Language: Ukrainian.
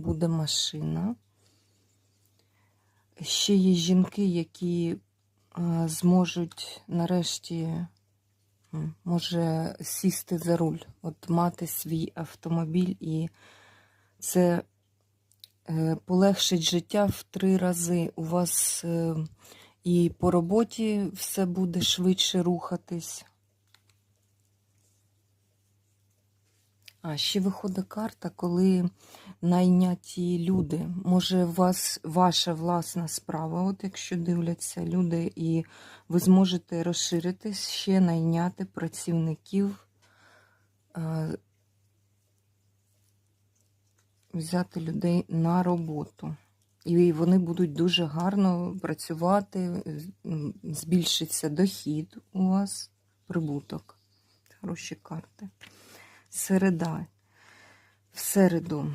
буде машина. Ще є жінки, які е, зможуть нарешті, може, сісти за руль, от мати свій автомобіль, і це е, полегшить життя в три рази. У вас е, і по роботі все буде швидше рухатись. А ще виходить карта, коли найняті люди. Може, у вас ваша власна справа, от якщо дивляться люди, і ви зможете розширитись, ще найняти працівників, е, взяти людей на роботу. І вони будуть дуже гарно працювати, збільшиться дохід у вас, прибуток. Хороші карти. Середа. В середу